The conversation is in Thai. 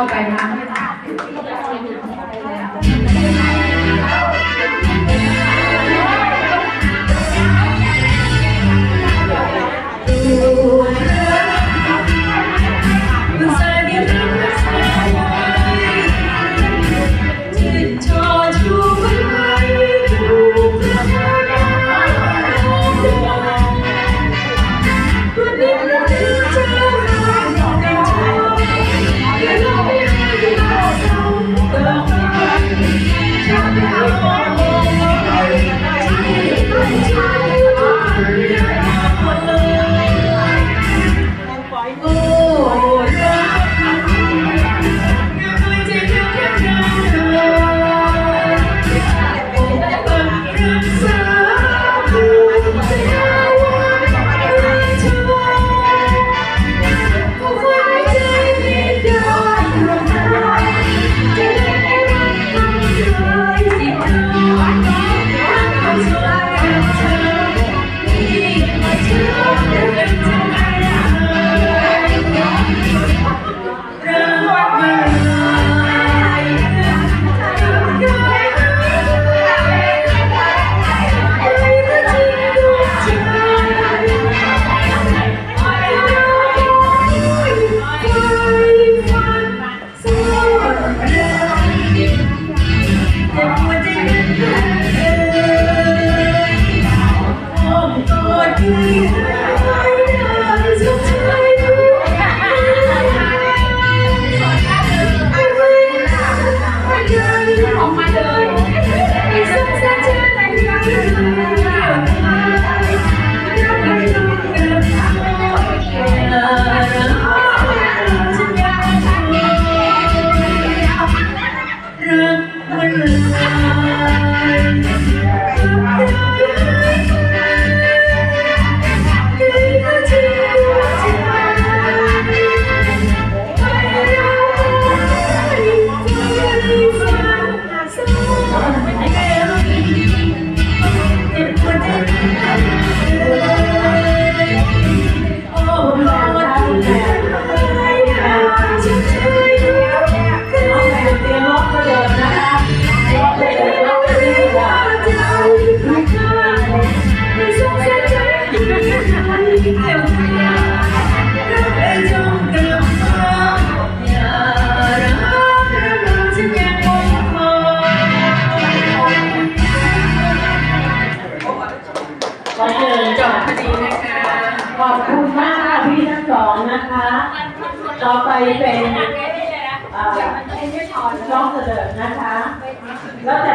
Có 拜 นะคะ ต่อไปเป็นเอ่อรองเสด็จนะคะแล้วจะ